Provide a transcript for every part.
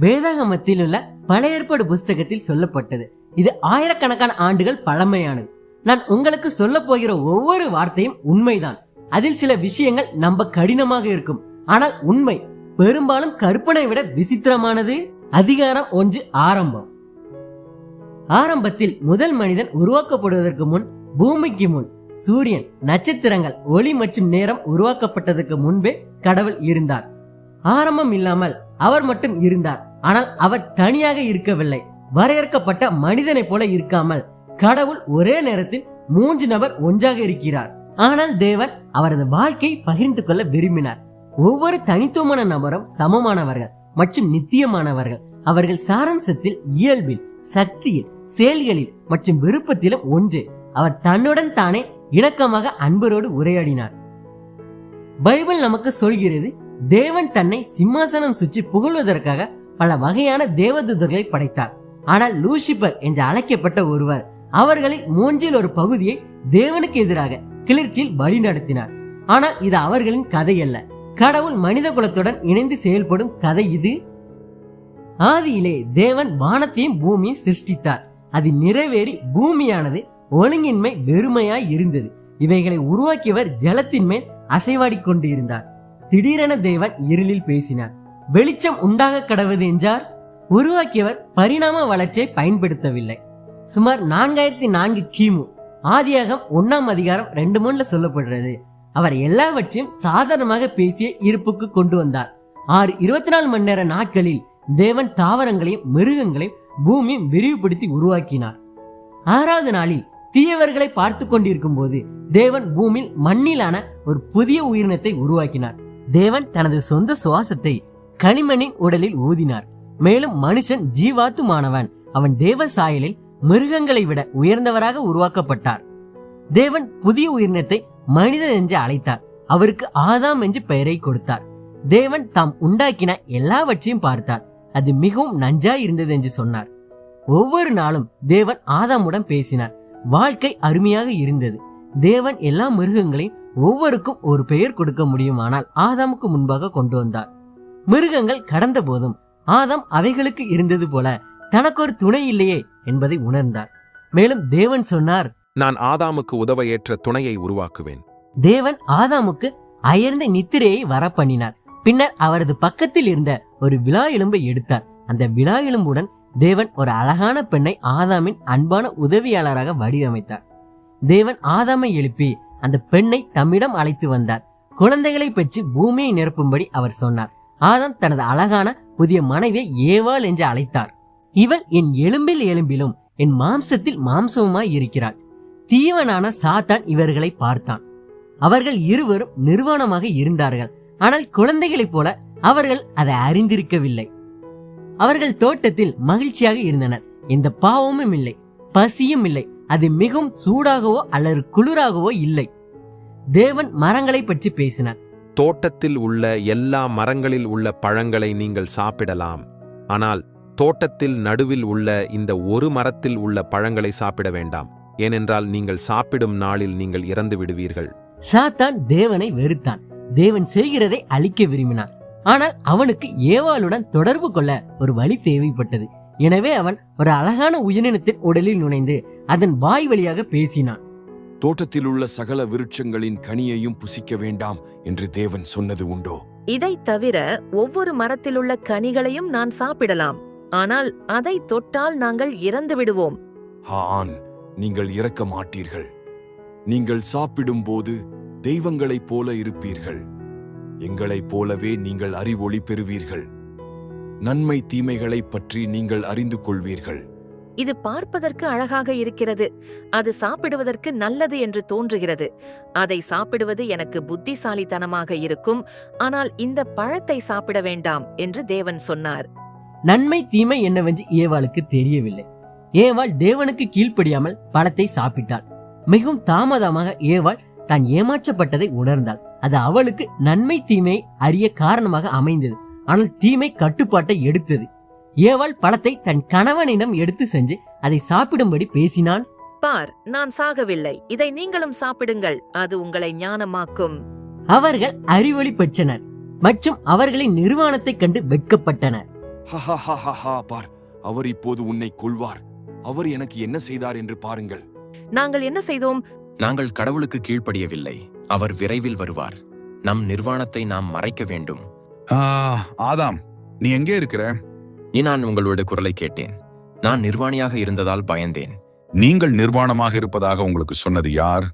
வேதாகமத்தில் உள்ள பழைய ஏற்பாடு புஸ்தகத்தில் சொல்லப்பட்டது. இது ஆயிரக்கணக்கான ஆண்டுகள் பழமையானது. நான் உங்களுக்கு சொல்ல போகிற ஒவ்வொரு வார்த்தையும் உண்மைதான். அதில் சில விஷயங்கள் நம்ப கடினமாக இருக்கும். ஆனால் உண்மை பெரும்பாலும் கற்பனை விட விசித்திரமானது. அதிகாரம் ஒன்று ஆரம்பம். ஆரம்பத்தில் முதல் மனிதன் உருவாக்கப்படுவதற்கு முன் பூமிக்கு முன் சூரியன் நட்சத்திரங்கள் ஒளி மற்றும் நேரம் உருவாக்கப்பட்டதற்கு முன்பே கடவுள் இருந்தார். ஆரம்பம் இல்லாமல் அவர் மட்டும் இருந்தார். ஆனால் அவர் தனியாக இருக்கவில்லை. வரையறுக்கப்பட்ட மனிதனைப் போல இருக்காமல் கடவுள் ஒரே நேரத்தில் மூன்று நபர் ஒன்றாக இருக்கிறார். ஆனால் தேவன் அவரது வாழ்க்கையை பகிர்ந்து கொள்ள விரும்பினார். ஒவ்வொரு தனித்துவமான நபரும் சமமானவர்கள் மற்றும் நித்தியமானவர்கள். அவர்கள் சாராம்சத்தில் இயல்பில் சக்தியில் செயல்களில் மற்றும் விருப்பத்திலும் ஒன்று. அவர் தன்னுடன் தானே இணக்கமாக அன்பரோடு உரையாடினார். பைபிள் நமக்கு சொல்கிறது தேவன் தன்னை சிம்மாசனம் சுற்றி புகழ்வதற்காக பல வகையான தேவதூதர்களை படைத்தார். ஆனால் லூசிபர் என்று அழைக்கப்பட்ட ஒருவர் அவர்களில் மூன்றில் ஒரு பகுதியை தேவனுக்கு எதிராக கிளர்ச்சியில் வழி நடத்தினார். ஆனால் இது அவர்களின் கதை அல்ல. கடவுள் மனித குலத்துடன் இணைந்து செயல்படும் கதை இது. ஆதியிலே தேவன் வானத்தையும் பூமியும் சிருஷ்டித்தார். அது நிறைவேறி பூமியானது ஒழுங்கின்மை வெறுமையாய் இருந்தது. இவைகளை உருவாக்கியவர் ஜலத்தின் மேல் அசைவாடிக் கொண்டு இருந்தார் திடீரென தேவன் இருளில் பேசினார். வெளிச்சம் உண்டாக கடவுது என்றார். உருவாக்கியவர் பரிணாம வளர்ச்சியை பயன்படுத்தவில்லை. சுமார் நான்காயிரத்தி நான்கு கிமு ஆதியாகம் ஒன்னாம் அதிகாரம் ரெண்டு மூணுல சொல்லப்படுறது அவர் எல்லாவற்றையும் சாதாரணமாக பேசிய இருப்புக்கு கொண்டு வந்தார். ஆறு இருபத்தி நாலு மணி நேர நாட்களில் தேவன் தாவரங்களையும் மிருகங்களையும் பூமி விரிவுபடுத்தி உருவாக்கினார். ஆறாவது நாளில் தீயவர்களை பார்த்து கொண்டிருக்கும் போது தேவன் பூமியில் மண்ணிலான ஒரு புதிய உயிரினத்தை உருவாக்கினார். தேவன் தனது சொந்த சுவாசத்தை களிமண்ணின் உடலில் ஊதினார். மேலும் மனுஷன் ஜீவாத்துமானவன். அவன் தேவ சாயலில் மிருகங்களை விட உயர்ந்தவராக உருவாக்கப்பட்டார். தேவன் புதிய உயிரினத்தை மனிதன் என்று அழைத்தார். அவருக்கு ஆதாம் என்று பெயரை கொடுத்தார். தேவன் தாம் உண்டாக்கின எல்லாவற்றையும் பார்த்தார். அது மிகவும் நஞ்சாய் இருந்தது என்று சொன்னார். ஒவ்வொரு நாளும் தேவன் ஆதாமுடன் பேசினார். வாழ்க்கை அருமையாக இருந்தது. தேவன் எல்லா மிருகங்களையும் ஒவ்வொருக்கும் ஒரு பெயர் கொடுக்க முடியுமானால் ஆதாமுக்கு முன்பாக கொண்டு வந்தார். மிருகங்கள் கடந்த போதும். ஆதாம் அவைகளுக்கு இருந்தது போல தனக்கு ஒரு துணை இல்லையே என்பதை உணர்ந்தார். மேலும் தேவன் சொன்னார் நான் ஆதாமுக்கு உதவ ஏற்ற துணையை உருவாக்குவேன். தேவன் ஆதாமுக்கு அயர்ந்த நித்திரையை வர பண்ணினார் பின்னர் அவரது பக்கத்தில் இருந்த ஒரு விழா எலும்பை எடுத்தார். அந்த விழா எலும்புடன் தேவன் ஒரு அழகான பெண்ணை ஆதாமின் அன்பான உதவியாளராக வடிவமைத்தார். தேவன் ஆதாமை எழுப்பி அந்த பெண்ணை தம்மிடம் அழைத்து வந்தார். குழந்தைகளை பெற்று பூமியை நிரப்பும்படி அவர் சொன்னார். ஆதாம் தனது அழகான புதிய மனைவியை ஏவாள் என்று அழைத்தார். இவள் என் எலும்பில் எலும்பிலும் என் மாம்சத்தில் மாம்சமுமாய் இருக்கிறாள். தீவனான சாத்தான் இவர்களை பார்த்தான். அவர்கள் இருவரும் நிர்வாணமாக இருந்தார்கள். ஆனால் குழந்தைகளைப் போல அவர்கள் அதை அறிந்திருக்கவில்லை. அவர்கள் தோட்டத்தில் மகிழ்ச்சியாக இருந்தனர். எந்த பாவமும் இல்லை பசியும் இல்லை. அது மிகவும் சூடாகவோ அல்லது குளிராகவோ இல்லை. தேவன் மரங்களை பற்றி பேசினார். தோட்டத்தில் உள்ள எல்லா மரங்களில் உள்ள பழங்களை நீங்கள் சாப்பிடலாம். ஆனால் தோட்டத்தில் நடுவில் உள்ள இந்த ஒரு மரத்தில் உள்ள பழங்களை சாப்பிட வேண்டாம். ஏனென்றால் நீங்கள் சாப்பிடும் நாளில் நீங்கள் இறந்து விடுவீர்கள். சாத்தான் தேவனை வெறுத்தான். தேவன் செய்கிறதை அழிக்க விரும்பினான். ஆனால் அவனுக்கு ஏவாளுடன் தொடர்பு கொள்ள ஒரு வழி தேவைப்பட்டது. எனவே அவன் ஒரு அழகான உயிரினத்தின் உடலில் நுழைந்து அதன் வாய் வழியாக பேசினான். தோட்டத்திலுள்ள சகல விருட்சங்களின் கனியையும் புசிக்க வேண்டாம் என்று தேவன் சொன்னது உண்டோ? இதைத் தவிர ஒவ்வொரு மரத்திலுள்ள கனிகளையும் நான் சாப்பிடலாம். ஆனால் அதை தொட்டால் நாங்கள் இறந்து விடுவோம். ஆண் நீங்கள் இறக்க மாட்டீர்கள். நீங்கள் சாப்பிடும்போது தெய்வங்களைப் போல இருப்பீர்கள். எங்களைப் போலவே நீங்கள் அறிவொளி பெறுவீர்கள். நன்மை தீமைகளைப் பற்றி நீங்கள் அறிந்து கொள்வீர்கள். இது பார்ப்பதற்கு அழகாக இருக்கிறது. அது சாப்பிடுவதற்கு நல்லது என்று தோன்றுகிறது. அதை சாப்பிடுவது எனக்கு புத்திசாலித்தனமாக இருக்கும். ஆனால் இந்த பழத்தை சாப்பிட வேண்டாம் என்று தேவன் சொன்னார். நன்மை தீமை என்னவென்று ஏவாளுக்கு தெரியவில்லை. ஏவாள் தேவனுக்கு கீழ்ப்படியாமல் பழத்தை சாப்பிட்டாள். மிகவும் தாமதமாக ஏவாள் தான் ஏமாற்றப்பட்டதை உணர்ந்தாள். அது அவளுக்கு நன்மை தீமை அறிய காரணமாக அமைந்தது. ஆனால் தீமை கட்டுப்பாட்டை எடுத்தது. ஏவாள் பழத்தை தன் கணவனிடம் எடுத்து சென்று அதை சாப்பிடும்படி பேசினான். பார் நான் சாகவில்லை. இதை நீங்களும் சாப்பிடுங்கள். அது உங்களை ஞானமாக்கும். அவர்கள் அறிவொளி பெற்றனர் மற்றும் அவர்களின் நிர்வாணத்தைக் கண்டு வெட்கப்பட்டனர். பார். அவர் இப்போது உன்னை கொல்வார். அவர் எனக்கு என்ன செய்தார் என்று பாருங்கள். நாங்கள் என்ன செய்தோம்? நாங்கள் கடவுளுக்கு கீழ்ப்படியவில்லை. அவர் விரைவில் வருவார். நம் நிர்வாணத்தை நாம் மறைக்க வேண்டும். ஆ, ஆதாம் நீ எங்கே இருக்கிற? நான் உங்களோட குரலை கேட்டேன். நான் நிர்வாணியாக இருந்ததால் பயந்தேன். நீங்கள் நிர்வாணமாக இருப்பதாக உங்களுக்கு சொன்னது யார்?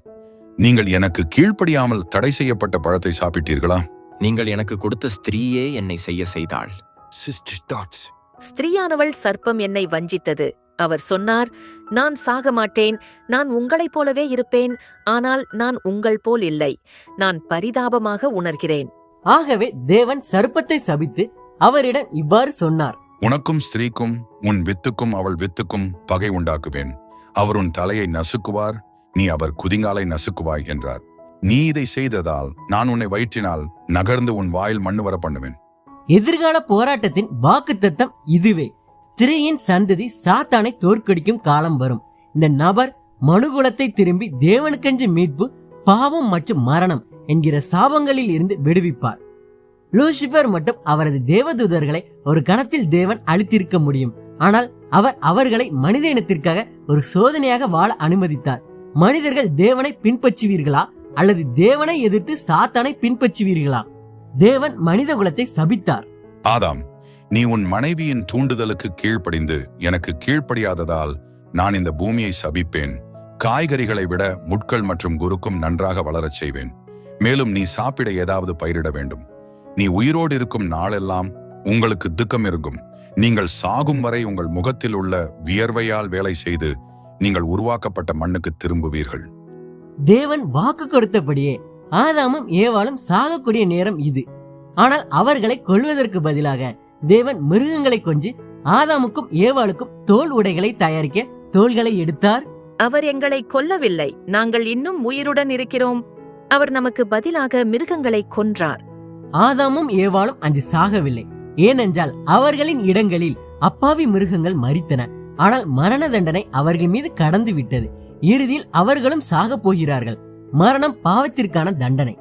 நீங்கள் எனக்கு கீழ்ப்படியாமல் தடை செய்யப்பட்ட பழத்தை சாப்பிட்டீர்களா? நீங்கள் எனக்கு கொடுத்த ஸ்திரீயே என்னை செய்ய செய்தாள். சிஸ்டர் தாட்ஸ் ஸ்திரீயானவள் சர்ப்பம் என்னை வஞ்சித்தது. அவர் சொன்னார் நான் சாக மாட்டேன். நான் உங்களைப் போலவே இருப்பேன். ஆனால் நான் உங்கள் போல் இல்லை. நான் பரிதாபமாக உணர்கிறேன். ஆகவே தேவன் சர்ப்பத்தை சபித்து அவரிடம் இவ்வாறு சொன்னார். உனக்கும் ஸ்திரீக்கும் உன் வித்துக்கும் அவள் வித்துக்கும் பகை உண்டாக்குவேன். அவர் உன் தலையை நசுக்குவார் நீ அவர் குதிங்காலை நசுக்குவாய் என்றார். நீ இதை செய்ததால் நான் உன்னை வயிற்றினால் நகர்ந்து உன் வாயில் மண்ணு வர பண்ணுவேன். எதிர்கால போராட்டத்தின் வாக்குத்தத்தம் இதுவே. ஸ்திரீயின் சந்ததி சாத்தானை தோற்கடிக்கும் காலம் வரும். இந்த நபர் மனுகுலத்தை திரும்பி தேவனுக்கென்று மீட்பு பாவம் மற்றும் மரணம் என்கிற சாபங்களில் இருந்து விடுவிப்பார். லூசிபர் மட்டும் அவரது தேவதூதர்களை ஒரு கணத்தில் தேவன் அழித்திருக்க முடியும். ஆனால் அவர் அவர்களை மனித இனத்திற்காக ஒரு சோதனையாக வாழ அனுமதித்தார். மனிதர்கள் தேவனை பின்பற்றுவீர்களா? அல்லது தேவனை எதிர்த்து சாத்தானை பின்பற்றுவீர்களா? தேவன் மனித குலத்தை சபித்தார். ஆதாம் நீ உன் மனைவியின் தூண்டுதலுக்கு கீழ்ப்படிந்து எனக்கு கீழ்ப்படியாததால் நான் இந்த பூமியை சபிப்பேன். காய்கறிகளை விட முட்கள் மற்றும் குருக்கும் நன்றாக வளரச் செய்வேன். மேலும் நீ சாப்பிட ஏதாவது பயிரிட வேண்டும். நீ உயிரோடு இருக்கும் நாளெல்லாம் உங்களுக்கு துக்கம் இருக்கும் நீங்கள் சாகும் வரை உங்கள் முகத்தில் உள்ள வியர்வையால் வேலை செய்து நீங்கள் உருவாக்கப்பட்ட மண்ணுக்கு திரும்புவீர்கள். தேவன் வாக்கு கொடுத்தபடியே ஆதாமும் ஏவாளும் சாகக்கூடிய நேரம் இது. ஆனால் அவர்களை கொல்வதற்கு பதிலாக தேவன் மிருகங்களை கொஞ்சி ஆதாமுக்கும் ஏவாளுக்கும் தோல் உடைகளை தயாரிக்க தோள்களை எடுத்தார். அவர் எங்களை கொல்லவில்லை. நாங்கள் இன்னும் உயிருடன் இருக்கிறோம். அவர் நமக்கு பதிலாக மிருகங்களை கொன்றார். ஆதாமும் ஏவாளும் அஞ்சு சாகவில்லை. ஏனென்றால் அவர்களின் இடங்களில் அப்பாவி மிருகங்கள் மறித்தன ஆனால் மரண தண்டனை அவர்கள் மீது கடந்து விட்டது. இறுதியில் அவர்களும் சாகப் போகிறார்கள். மரணம் பாவத்திற்கான தண்டனை.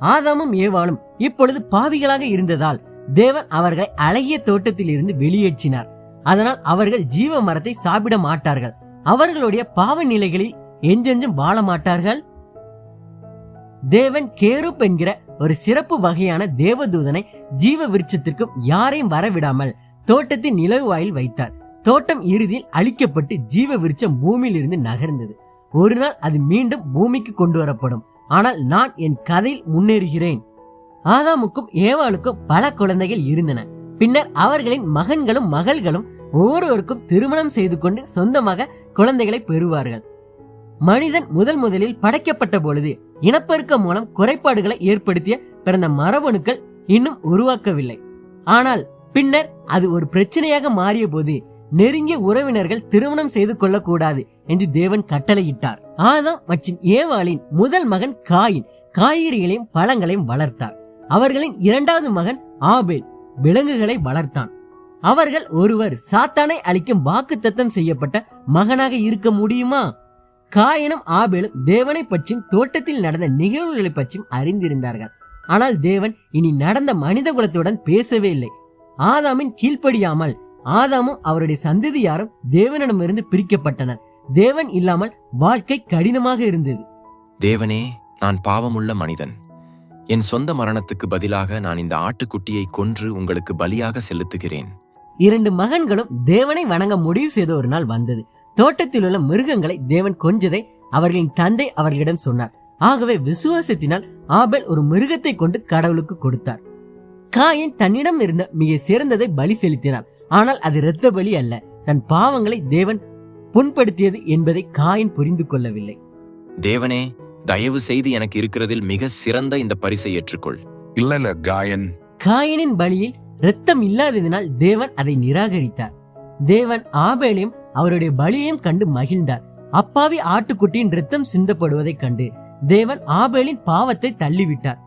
ஆதாமும் ஏவாளும் இப்பொழுது பாவிகளாக இருந்ததால் தேவன் அவர்களை அழகிய தோட்டத்தில் இருந்து வெளியேற்றினார். அதனால் அவர்கள் ஜீவ மரத்தை சாப்பிட மாட்டார்கள். அவர்களுடைய பாவ நிலைகளில் எஞ்செஞ்சும் வாழ மாட்டார்கள்? தேவன் கேருப் என்கிற ஒரு சிறப்பு வகையான தேவதூதனை ஜீவ விருட்சத்திற்கும் யாரையும் வரவிடாமல் தோட்டத்தின் நிலவுவாயில் வைத்தார். தோட்டம் இறுதியில் அழிக்கப்பட்டு ஜீவ விருட்சம் பூமியில் இருந்து நகர்ந்தது. ஒரு நாள் அது மீண்டும் பூமிக்கு கொண்டு வரப்படும். ஆனால் நான் என் கதையில் முன்னேறுகிறேன். ஆதாமுக்கும் ஏவாளுக்கும் பல குழந்தைகள் இருந்தன. பின்னர் அவர்களின் மகன்களும் மகள்களும் ஒவ்வொருவருக்கும் திருமணம் செய்து கொண்டு சொந்தமாக குழந்தைகளை பெறுவார்கள். மனிதன் முதல் முதலில் படைக்கப்பட்ட பொழுது இனப்பெருக்கம் மூலம் குறைபாடுகளை ஏற்படுத்திய பிறந்த மரபணுக்கள் இன்னும் உருவாக்கவில்லை. ஆனால் பின்னர் அது ஒரு பிரச்சனையாக மாறிய போது நெருங்கிய உறவினர்கள் திருமணம் செய்து கொள்ளக்கூடாது என்று தேவன் கட்டளையிட்டார். ஆதாம் மற்றும் ஏவாளின் முதல் மகன் காயின் காய்கறிகளையும் பழங்களையும் வளர்த்தார். அவர்களின் இரண்டாவது மகன் ஆபேல் விலங்குகளை வளர்த்தான். அவர்கள் ஒருவர் சாத்தானை அளிக்கும் வாக்குத்தத்தம் செய்யப்பட்ட மகனாக இருக்க முடியுமா? காயனும் ஆபேலும் தேவனை பற்றியும் தோட்டத்தில் நடந்த நிகழ்வுகளை பற்றியும் அறிந்திருந்தார்கள். ஆனால் தேவன் இனி நடந்த மனித குலத்துடன் பேசவே இல்லை. ஆதாமின் கீழ்ப்படியாமல் ஆதாமும் அவருடைய சந்ததியாரும் தேவனிடமிருந்து பிரிக்கப்பட்டனர். தேவன் இல்லாமல் வாழ்க்கை கடினமாக இருந்தது. தேவனே நான் பாவமுள்ள மனிதன். என் சொந்த மரணத்துக்கு பதிலாக நான் இந்த ஆட்டுக்குட்டியை கொன்று உங்களுக்கு பலியாக செலுத்துகிறேன். இரண்டு மகன்களும் தேவனை வணங்க முடிவு செய்த ஒரு நாள் வந்தது. தோட்டத்தில் உள்ள மிருகங்களை தேவன் கொஞ்சதை அவர்களின் தந்தை அவர்களிடம் சொன்னார். ஆகவே விசுவாசத்தினால் ஆபேல் ஒரு மிருகத்தை கொண்டு கடவுளுக்கு கொடுத்தார். காயின் தன்னிடம் இருந்த மிக சிறந்ததை பலி செலுத்தினார். ஆனால் அது இரத்த பலி அல்ல. தன் பாவங்களை தேவன் புண்படுத்தியது என்பதை காயின் புரிந்து கொள்ளவில்லை. தேவனே தயவு செய்து எனக்கு இருக்கிறதில் மிக சிறந்த இந்த பரிசை ஏற்றுக்கொள். இல்ல இல்ல காயன். காயினின் பலியில் இரத்தம் இல்லாததினால் தேவன் அதை நிராகரித்தார். தேவன் ஆபேலையும் அவருடைய பலியையும் கண்டு மகிழ்ந்தார். அப்பாவி ஆட்டுக்குட்டியின் இரத்தம் சிந்தப்படுவதைக் கண்டு தேவன் ஆபேலின் பாவத்தை தள்ளிவிட்டார்.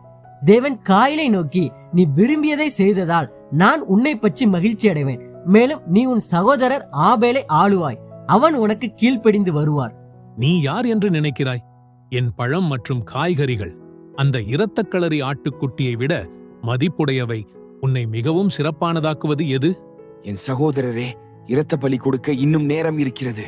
தேவன் காயிலை நோக்கி நீ விரும்பியதை செய்ததால் நான் உன்னை பற்றி மகிழ்ச்சி அடைவேன். மேலும் நீ உன் சகோதரர் ஆபேலை ஆளுவாய். அவன் உனக்கு கீழ்ப்படிந்து வருவார். நீ யார் என்று நினைக்கிறாய்? என் பழம் மற்றும் காய்கறிகள். அந்த இரத்தக்களரி ஆட்டுக்குட்டியை விட மதிப்புடையவை. உன்னை மிகவும் சிறப்பானதாக்குவது எது? என் சகோதரரே இரத்த பலி கொடுக்க இன்னும் நேரம் இருக்கிறது.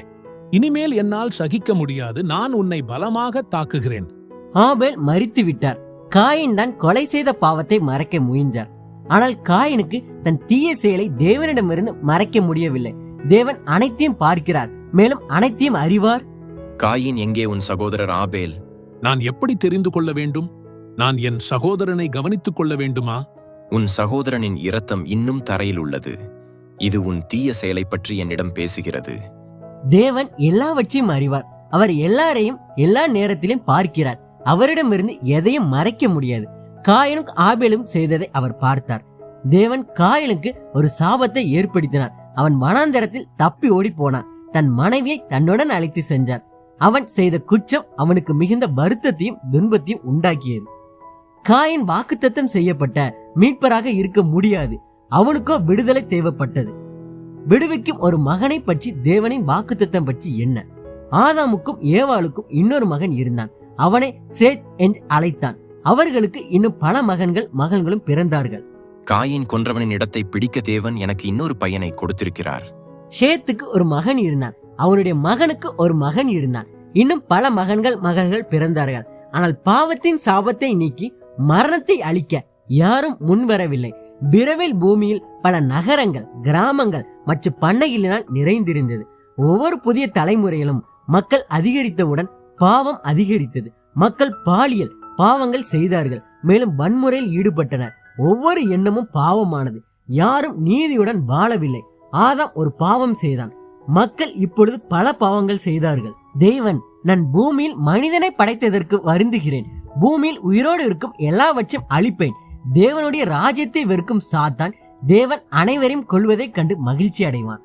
இனிமேல் என்னால் சகிக்க முடியாது. நான் உன்னை பலமாக தாக்குகிறேன். ஆபேல் மரித்து விட்டார் காயின் தான் கொலை செய்த பாவத்தை மறைக்க முயன்றார். ஆனால் காயினுக்கு தன் தீய செயலை தேவனிடமிருந்து மறைக்க முடியவில்லை. தேவன் அனைத்தையும் பார்க்கிறார். மேலும் அனைத்தையும் அறிவார். காயின் எங்கே உன் சகோதரர் ஆபேல்? நான் எப்படி தெரிந்து கொள்ள வேண்டும்? நான் என் சகோதரனை கவனித்துக் கொள்ள வேண்டுமா? உன் சகோதரனின் இரத்தம் இன்னும் தரையில் உள்ளது. இது உன் தீய செயலை பற்றி என்னிடம் பேசுகிறது. தேவன் எல்லாவற்றையும் அறிவார். அவர் எல்லாரையும் எல்லா நேரத்திலும் பார்க்கிறார். அவரிடமிருந்து எதையும் மறைக்க முடியாது. காயனும் ஆபேலும் செய்ததை அவர் பார்த்தார். தேவன் காயலுக்கு ஒரு சாபத்தை ஏற்படுத்தினார். அவன் மனாந்தரத்தில் தப்பி ஓடி போனான் தன் மனைவியை தன்னுடன் அழைத்து சென்றார் அவன் செய்த குற்றம் அவனுக்கு மிகுந்த வருத்தத்தையும் துன்பத்தையும் உண்டாக்கியது. காயின் வாக்குத்தத்தம் செய்யப்பட்ட மீட்பராக இருக்க முடியாது. அவனுக்கோ விடுதலை தேவைப்பட்டது. விடுவிக்கும் ஒரு மகனை பற்றி தேவனின் வாக்குத்தத்தம் பற்றி என்ன? ஆதாமுக்கும் ஏவாளுக்கும் இன்னொரு மகன் இருந்தான். அவனை சேத் என்று அழைத்தான். அவர்களுக்கு இன்னும் பல மகன்கள் மகன்களும் பிறந்தார்கள். காயின் கொன்றவனின் இடத்தை பிடிக்க தேவன் எனக்கு இன்னொரு பையனை கொடுத்திருக்கிறார். ஷேத்துக்கு ஒரு மகன் இருந்தான். அவனுடைய மகனுக்கு ஒரு மகன் இருந்தான். இன்னும் பல மகன்கள் மகள்கள் பிறந்தார்கள். ஆனால் பாவத்தின் சாபத்தை நீக்கி மரணத்தை அழிக்க யாரும் முன்வரவில்லை. விரைவில் பூமியில் பல நகரங்கள் கிராமங்கள் மற்றும் பண்ணைகளினால் நிறைந்திருந்தது. ஒவ்வொரு புதிய தலைமுறையிலும் மக்கள் அதிகரித்தவுடன் பாவம் அதிகரித்தது. மக்கள் பாலியல் பாவங்கள் செய்தார்கள். மேலும் வன்முறையில் ஈடுபட்டனர். ஒவ்வொரு எண்ணமும் பாவமானது. யாரும் நீதியுடன் வாழவில்லை. ஆதாம் ஒரு பாவம் செய்தான். மக்கள் இப்பொழுது பல பாவங்கள் செய்தார்கள். தேவன் நான் பூமியில் மனிதனை படைத்ததற்கு வருந்துகிறேன். பூமியில் உயிரோடு இருக்கும் எல்லாவற்றையும் அழிப்பேன். தேவனுடைய ராஜ்யத்தை வெறுக்கும் சாத்தான் தேவன் அனைவரையும் கொள்வதைக் கண்டு மகிழ்ச்சி அடைவான்.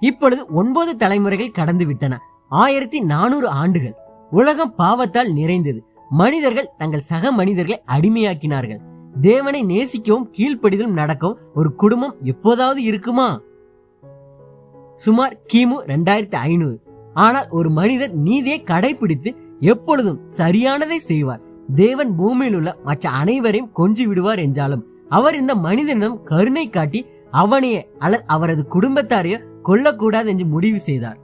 இப்பொழுது ஒன்பது தலைமுறைகள் கடந்து விட்டன ஆயிரத்தி நானூறு ஆண்டுகள். உலகம் பாவத்தால் நிறைந்தது. மனிதர்கள் தங்கள் சக மனிதர்களை அடிமையாக்கினார்கள். தேவனை நேசிக்கவும் கீழ்ப்படிதலும் நடக்கவும் ஒரு குடும்பம் எப்போதாவது இருக்குமா? சுமார் கிமு ரெண்டாயிரத்தி ஐநூறு. ஆனால் ஒரு மனிதர் நீதியை கடைபிடித்து எப்பொழுதும் சரியானதை செய்வார். தேவன் பூமியில் உள்ள மற்ற அனைவரையும் கொஞ்சி விடுவார் என்றாலும் அவர் இந்த மனிதனிடம் கருணை காட்டி அவனையே அல்லது அவரது குடும்பத்தாரையோ கொல்லக்கூடாது என்று முடிவு செய்தார்.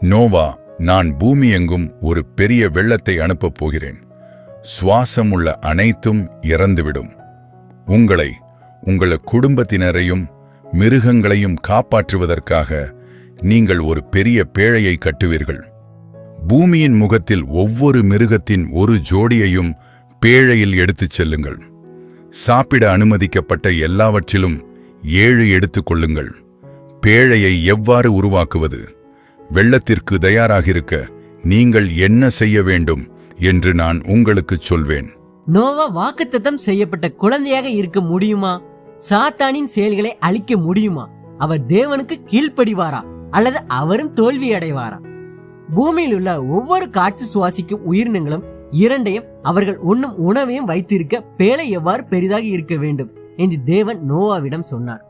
நோவா நான் பூமி எங்கும் ஒரு பெரிய வெள்ளத்தை அனுப்பப் போகிறேன். சுவாசமுள்ள அனைத்தும் இறந்துவிடும். உங்களை உங்கள் குடும்பத்தினரையும் மிருகங்களையும் காப்பாற்றுவதற்காக நீங்கள் ஒரு பெரிய பேழையை கட்டுவீர்கள். பூமியின் முகத்தில் ஒவ்வொரு மிருகத்தின் ஒரு ஜோடியையும் பேழையில் எடுத்துச் செல்லுங்கள். சாப்பிட அனுமதிக்கப்பட்ட எல்லாவற்றிலும் ஏழு எடுத்துக் கொள்ளுங்கள். பேழையை எவ்வாறு உருவாக்குவது? வெள்ளத்திற்கு தயாராகிருக்க நீங்கள் என்ன செய்ய வேண்டும் என்று நான் உங்களுக்குச் சொல்வேன். நோவா வாக்குத்தத்தம் செய்யப்பட்ட குழந்தையாக இருக்க முடியுமா? சாத்தானின் செயல்களை அழிக்க முடியுமா? அவர் தேவனுக்கு கீழ்ப்படிவாரா? அல்லது அவரும் தோல்வி அடைவாரா பூமியில் உள்ள ஒவ்வொரு காற்று சுவாசிக்கும் உயிரினங்களும் இரண்டையும் அவர்கள் உண்ணும் உணவையும் வைத்திருக்க பேழை எவ்வாறு பெரிதாக இருக்க வேண்டும் என்று தேவன் நோவாவிடம் சொன்னார்.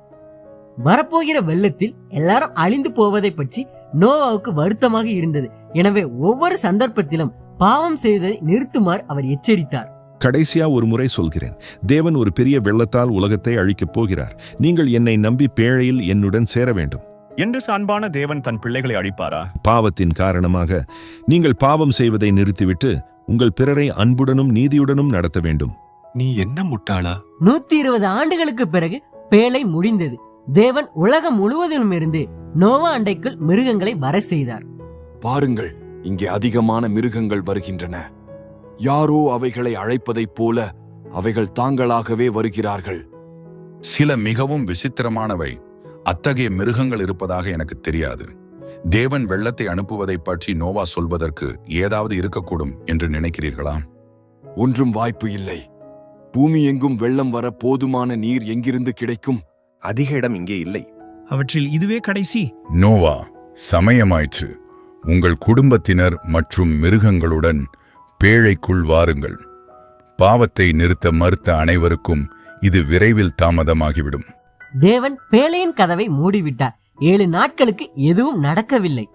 வரப்போகிற வெள்ளத்தில் எல்லாரும் அழிந்து போவதை பற்றி நோவாவுக்கு வருத்தமாக இருந்தது. எனவே ஒவ்வொரு சந்தர்ப்பத்திலும் பாவம் செய்ததை நிறுத்துமாறு அவர் எச்சரித்தார். கடைசியா ஒரு முறை சொல்கிறேன். தேவன் ஒரு பெரிய வெள்ளத்தால் உலகத்தை அழிக்கப் போகிறார். நீங்கள் என்னை நம்பி பேழையில் என்னுடன் சேர வேண்டும். என்று அன்பான தேவன் தன் பிள்ளைகளை அழிப்பாரா? பாவத்தின் காரணமாக நீங்கள் பாவம் செய்வதை நிறுத்திவிட்டு உங்கள் பிறரை அன்புடனும் நீதியுடனும் நடத்த வேண்டும். நீ என்ன முட்டாளா? நூத்தி இருபது ஆண்டுகளுக்கு பிறகு பேழை முடிந்தது. தேவன் உலகம் முழுவதிலும் இருந்து நோவா அண்டைக்குள் மிருகங்களை வர செய்தார். பாருங்கள் இங்கே அதிகமான மிருகங்கள் வருகின்றன. யாரோ அவைகளை அழைப்பதைப் போல அவைகள் தாங்களாகவே வருகிறார்கள். சில மிகவும் விசித்திரமானவை. அத்தகைய மிருகங்கள் இருப்பதாக எனக்கு தெரியாது. தேவன் வெள்ளத்தை அனுப்புவதைப் பற்றி நோவா சொல்வதற்கு ஏதாவது இருக்கக்கூடும் என்று நினைக்கிறீர்களா? ஒன்றும் வாய்ப்பு இல்லை. பூமி எங்கும் வெள்ளம் வர போதுமான நீர் எங்கிருந்து கிடைக்கும்? அதிக இடம் இங்கே இல்லை. அவற்றில் இதுவே கடைசி. நோவா சமயமாயிற்று. உங்கள் குடும்பத்தினர் மற்றும் மிருகங்களுடன் பேழைக்குள் வாருங்கள். பாவத்தை நிறுத்த மறுத்த அனைவருக்கும் இது விரைவில் தாமதமாகிவிடும். தேவன் பேழையின் கதவை மூடிவிட்டார். ஏழு நாட்களுக்கு எதுவும் நடக்கவில்லை.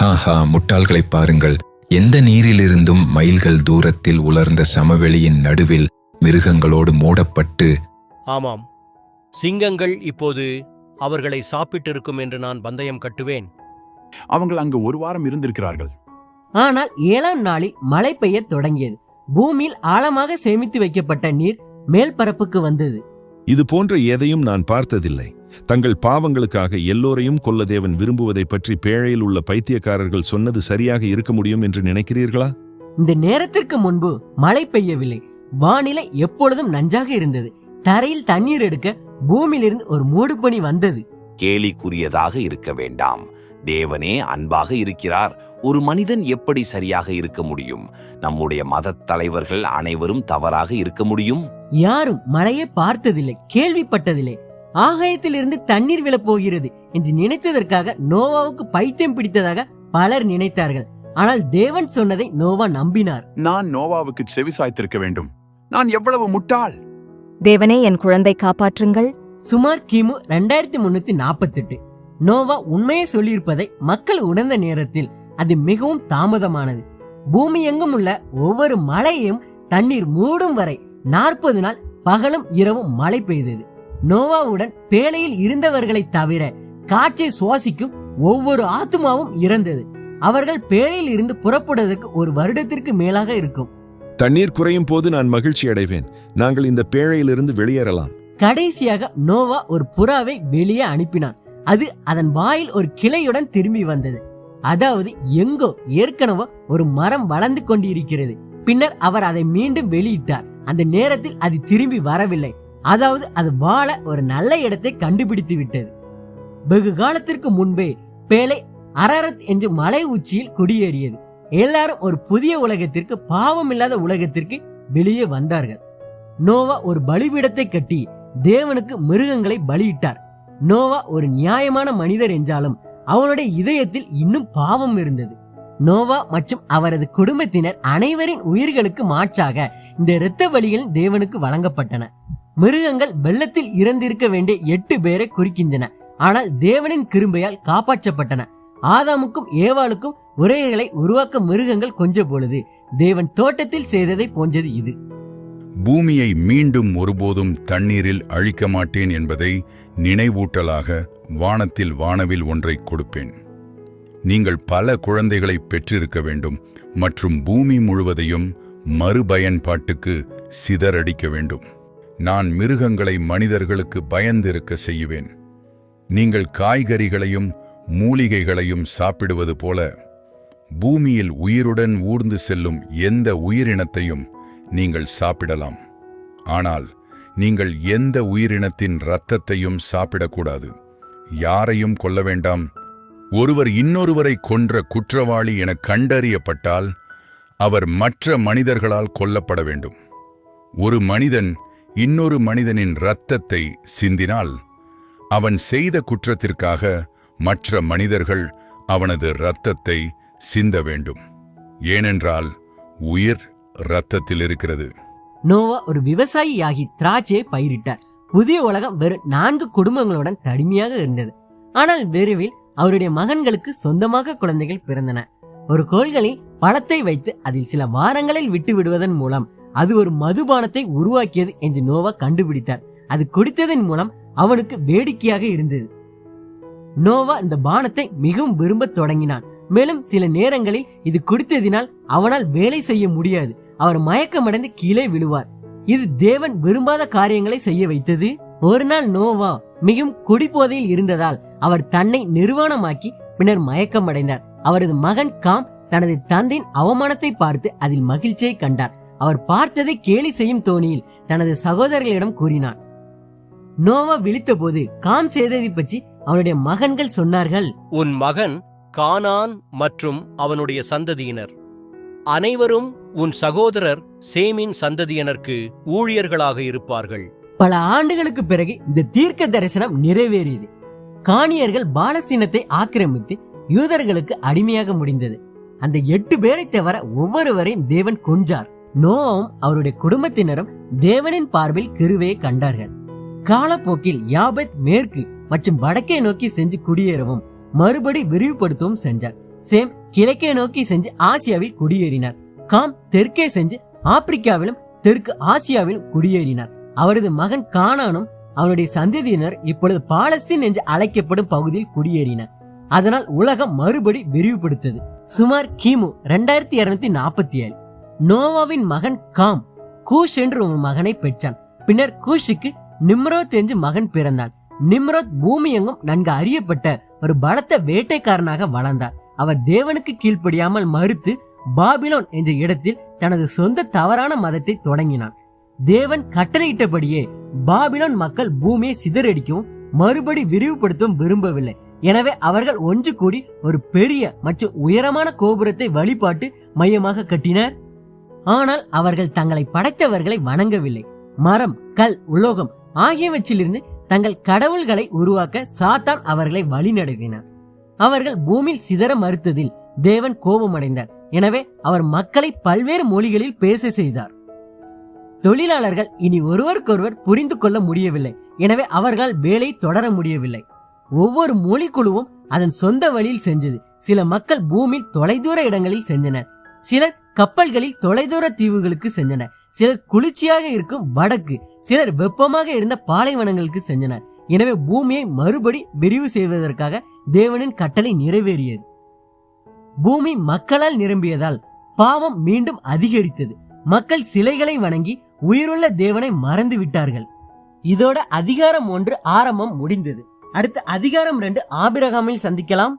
ஹாஹா முட்டாள்களைப் பாருங்கள். எந்த நீரிலிருந்தும் மைல்கள் தூரத்தில் உலர்ந்த சமவெளியின் நடுவில் மிருகங்களோடு மூடப்பட்டு ஆமாம். சிங்கங்கள் இப்போது அவர்களை சாப்பிட்டிருக்கும் என்று நான் பந்தயம் கட்டுவேன். அவங்க அங்கு ஒரு வாரம் இருந்திருக்கிறார்கள். ஆனால் ஏழாம் நாளில் மழை பெய்யத் தொடங்கியது. பூமியில் ஆழமாக சேமித்து வைக்கப்பட்ட நீர் மேல் பரப்புக்கு வந்தது. இது போன்ற எதையும் நான் பார்த்ததில்லை. தங்கள் பாவங்களுக்காக எல்லோரையும் கொல்ல தேவன் விரும்புவதைப் பற்றி பேழையில் உள்ள பைத்தியக்காரர்கள் சொன்னது சரியாக இருக்க முடியும் என்று நினைக்கிறீர்களா? இந்த நேரத்திற்கு முன்பு மழை பெய்யவில்லை. வானிலை எப்பொழுதும் நஞ்சாக இருந்தது. தரையில் தண்ணீர் எடுக்க பூமியிலிருந்து ஒரு மூடுபனி வந்தது. கேலிக்குரியதாக இருக்க வேண்டாம். தேவனே அன்பாக இருக்கிறார். ஒரு மனிதன் எப்படி சரியாக இருக்க முடியும்? நம்முடைய மதத் தலைவர்கள் அனைவரும் தவறாக இருக்க முடியும்? யாரும் மழையை பார்த்ததில்லை கேள்விப்பட்டதில்லை. ஆகாயத்திலிருந்து தண்ணீர் விழப் போகிறது என்று நினைத்ததற்காக நோவாவுக்கு பைத்தியம் பிடித்ததாக பலர் நினைத்தார்கள். ஆனால் தேவன் சொன்னதை நோவா நம்பினார். நான் நோவாவுக்கு செவி சாய்த்திருக்க வேண்டும். நான் எவ்வளவு முட்டாள்? தேவனே என் குழந்தை காப்பாற்றுங்கள். சுமார் கிமு ரெண்டாயிரத்தி முன்னூத்தி நாற்பத்தெட்டு. நோவா உண்மையை சொல்லியிருப்பதை மக்கள் உணர்ந்த நேரத்தில் அது மிகவும் தாமதமானது. பூமி எங்கும் உள்ள ஒவ்வொரு மலையையும் தண்ணீர் மூடும் வரை நாற்பது நாள் பகலும் இரவும் மழை பெய்தது. நோவாவுடன் பேழையில் இருந்தவர்களை தவிர காற்றை சுவாசிக்கும் ஒவ்வொரு ஆத்துமாவும் இறந்தது. அவர்கள் பேழையில் இருந்து புறப்படுவதற்கு ஒரு வருடத்திற்கு மேலாக இருக்கும். தண்ணீர் குறையும் போது நான் மகிழ்ச்சி அடைவேன். நாங்கள் இந்த பேழையிலிருந்து வெளியேறலாம். கடைசியாக நோவா ஒரு புறாவை வெளியே அனுப்பினான். அது அதன் வாயில் ஒரு கிளையுடன் திரும்பி வந்தது. அதாவது எங்கோ ஏற்கனவே ஒரு மரம் வளர்ந்து கொண்டிருக்கிறது. பின்னர் அவர் அதை மீண்டும் வெளியிட்டார். அந்த நேரத்தில் அது திரும்பி வரவில்லை. அதாவது அது வாழ ஒரு நல்ல இடத்தை கண்டுபிடித்து விட்டது. வெகு காலத்திற்கு முன்பே பேலை அரரத் என்று மலை உச்சியில் குடியேறியது. எல்லாரும் ஒரு புதிய உலகத்திற்கு பாவமில்லாத உலகத்திற்கு வெளியே வந்தார்கள். நோவா ஒரு பலிபீடத்தை கட்டி தேவனுக்கு மிருகங்களை பலியிட்டார். நோவா ஒரு நியாயமான மனிதர் என்றாலும் அவனுடைய இதயத்தில் இன்னும் பாவம் இருந்தது. நோவா மற்றும் அவரது குடும்பத்தினர் அனைவரின் உயிர்களுக்கு மாற்றாக இந்த இரத்த வழிகள் தேவனுக்கு வழங்கப்பட்டன. மிருகங்கள் வெள்ளத்தில் இறந்திருக்க வேண்டிய எட்டு பேரை குறிக்கின்றன. ஆனால் தேவனின் கிருபையால் காப்பாற்றப்பட்டன. ஆதாமுக்கும் ஏவாளுக்கும் உரையர்களை உருவாக்க மிருகங்கள் கொஞ்ச பொழுது தேவன் தோட்டத்தில் செய்ததை போன்றது இது. பூமியை மீண்டும் ஒருபோதும் தண்ணீரில் அழிக்க மாட்டேன் என்பதை நினைவூட்டலாக வானத்தில் வானவில் ஒன்றை கொடுப்பேன். நீங்கள் பல குழந்தைகளை பெற்றிருக்க வேண்டும் மற்றும் பூமி முழுவதையும் மறுபயன்பாட்டுக்கு சிதறடிக்க வேண்டும். நான் மிருகங்களை மனிதர்களுக்கு பயந்திருக்க செய்யுவேன் நீங்கள் காய்கறிகளையும் மூலிகைகளையும் சாப்பிடுவது போல பூமியில் உயிருடன் ஊர்ந்து செல்லும் எந்த உயிரினத்தையும் நீங்கள் சாப்பிடலாம். ஆனால் நீங்கள் எந்த உயிரினத்தின் இரத்தத்தையும் சாப்பிடக்கூடாது. யாரையும் கொல்ல வேண்டாம். ஒருவர் இன்னொருவரை கொன்ற குற்றவாளி என கண்டறியப்பட்டால் அவர் மற்ற மனிதர்களால் கொல்லப்பட வேண்டும். ஒரு மனிதன் இன்னொரு மனிதனின் இரத்தத்தை சிந்தினால் அவன் செய்த குற்றத்திற்காக மற்ற மனிதர்கள் அவனது இரத்தத்தை சிந்த வேண்டும். ஏனென்றால் உயிர் இரத்தத்தில் இருக்கிறது. நோவா ஒரு விவசாயியாகி திராட்சையை பயிரிட்டார். புதிய உலகம் வெறும் நான்கு குடும்பங்களுடன் தனிமையாக இருந்தது. ஆனால் விரைவில் அவருடைய மகன்களுக்கு சொந்தமாக குழந்தைகள் பிறந்தன. ஒரு கோள்களில் பழத்தை வைத்து அதில் சில வாரங்களில் விட்டு விடுவதன் மூலம் அது ஒரு மதுபானத்தை உருவாக்கியது என்று நோவா கண்டுபிடித்தார். அது குடித்ததன் மூலம் அவனுக்கு வேடிக்கையாக இருந்தது. நோவா இந்த பானத்தை மிகவும் விரும்பத் தொடங்கினான். மேலும் சில நேரங்களில் இது குடித்ததினால் அவனால் வேலை செய்ய முடியாது. அவர் மயக்கமடைந்து கீழே விழுவார். இது தேவன் விரும்பாத காரியங்களை செய்ய வைத்தது. ஒரு நாள் நோவா மிகவும் குடிபோதையில் இருந்ததால் அவர் தன்னை நிர்வாணமாக்கி பின்னர் மயக்கமடைந்தார். அவரது மகன் காம் தனது தந்தையின் அவமானத்தை பார்த்து அதில் மகிழ்ச்சியை கண்டார். அவர் பார்த்ததை கேலி செய்யும் தோணியில் தனது சகோதரர்களிடம் கூறினார். நோவா விழித்தபோது காம் செய்ததை பற்றி அவனுடைய மகன்கள் சொன்னார்கள். உன் மகன் கானான் மற்றும் அவனுடைய சந்ததியினர். அனைவரும் உன் சகோதரர் சேமின் சந்ததியினருக்கு ஊழியர்களாக இருப்பார்கள். பல ஆண்டுகளுக்கு பிறகு இந்த தீர்க்க தரிசனம் நிறைவேறியது. காணியர்கள் பாலஸ்தீனத்தை ஆக்கிரமித்து யூதர்களுக்கு அடிமையாக முடிந்தது. அந்த எட்டு பேரை தவிர ஒவ்வொருவரையும் தேவன் கொஞ்சார் நோவும் அவருடைய குடும்பத்தினரும் தேவனின் பார்வையில் கிருவையை கண்டார்கள். காலப்போக்கில் யாபத் மேற்கு மற்றும் வடக்கே நோக்கி சென்று குடியேறவும் மறுபடி விரிவுபடுத்தவும் சென்றார். சேம் கிழக்கே நோக்கி சென்று ஆசியாவில் குடியேறினார். காம் தெற்கே சென்று ஆப்பிரிக்காவிலும் தெற்கு ஆசியாவிலும் குடியேறினார். அவரது மகன் கானானும் அவனுடைய சந்ததியினர் இப்பொழுது பாலஸ்தீன் என்று அழைக்கப்படும் பகுதியில் குடியேறினர். அதனால் உலகம் மறுபடி விரிவுபடுத்தது. சுமார் கிமு ரெண்டாயிரத்தி இருநூத்தி நாற்பத்தி ஏழு. நோவாவின் மகன் காம் கூஷ் என்று ஒரு மகனை பெற்றான். பின்னர் கூஷுக்கு நிம்ரோத் என்று மகன் பிறந்தான் நிம்ரோத் பூமி எங்கும் நன்கு அறியப்பட்ட ஒரு பலத்த வேட்டைக்காரனாக வளர்ந்தார். அவர் தேவனுக்கு கீழ்ப்படியாமல் மறுத்து பாபிலோன் என்ற இடத்தில் தனது சொந்த தவறான மதத்தை தொடங்கினான். தேவன் கட்டளையிட்டபடியே பாபிலோன் மக்கள் பூமியை சிதறடிக்கவும் மறுபடி விரிவுபடுத்தவும் விரும்பவில்லை. எனவே அவர்கள் ஒன்று கூடி ஒரு பெரிய மற்றும் உயரமான கோபுரத்தை வழிபாட்டு மையமாக கட்டினர். ஆனால் அவர்கள் தங்களை படைத்தவர்களை வணங்கவில்லை. மரம் கல் உலோகம் ஆகியவற்றிலிருந்து தங்கள் கடவுள்களை உருவாக்க சாத்தான் அவர்களை வழிநடத்தினார். அவர்கள் பூமியில் சிதற மறுத்ததில் தேவன் கோபமடைந்தார். எனவே அவர் மக்களை பல்வேறு மொழிகளில் பேச செய்தார். தொழிலாளர்கள் இனி ஒருவருக்கொருவர் புரிந்து கொள்ள முடியவில்லை. எனவே அவர்களால் வேலை தொடர முடியவில்லை. ஒவ்வொரு மொழி குழுவும் அதன் சொந்த வழியில் செஞ்சது. சில மக்கள் பூமியில் தொலைதூர இடங்களில் சென்றனர். சிலர் கப்பல்களில் தொலைதூர தீவுகளுக்கு சென்றனர். சிலர் குளிர்ச்சியாக இருக்கும் வடக்கு சிலர் வெப்பமாக இருந்த பாலைவனங்களுக்கு சென்றனர். எனவே பூமியை மறுபடி விரிவு செய்வதற்காக தேவனின் கட்டளை நிறைவேறியது. பூமி மக்களால் நிரம்பியதால் பாவம் மீண்டும் அதிகரித்தது. மக்கள் சிலைகளை வணங்கி உயிருள்ள தேவனை மறந்து விட்டார்கள். இதோட அதிகாரம் ஒன்று ஆரம்பம் முடிந்தது. அடுத்த அதிகாரம் ரெண்டு ஆபிரகாமில் சந்திக்கலாம்.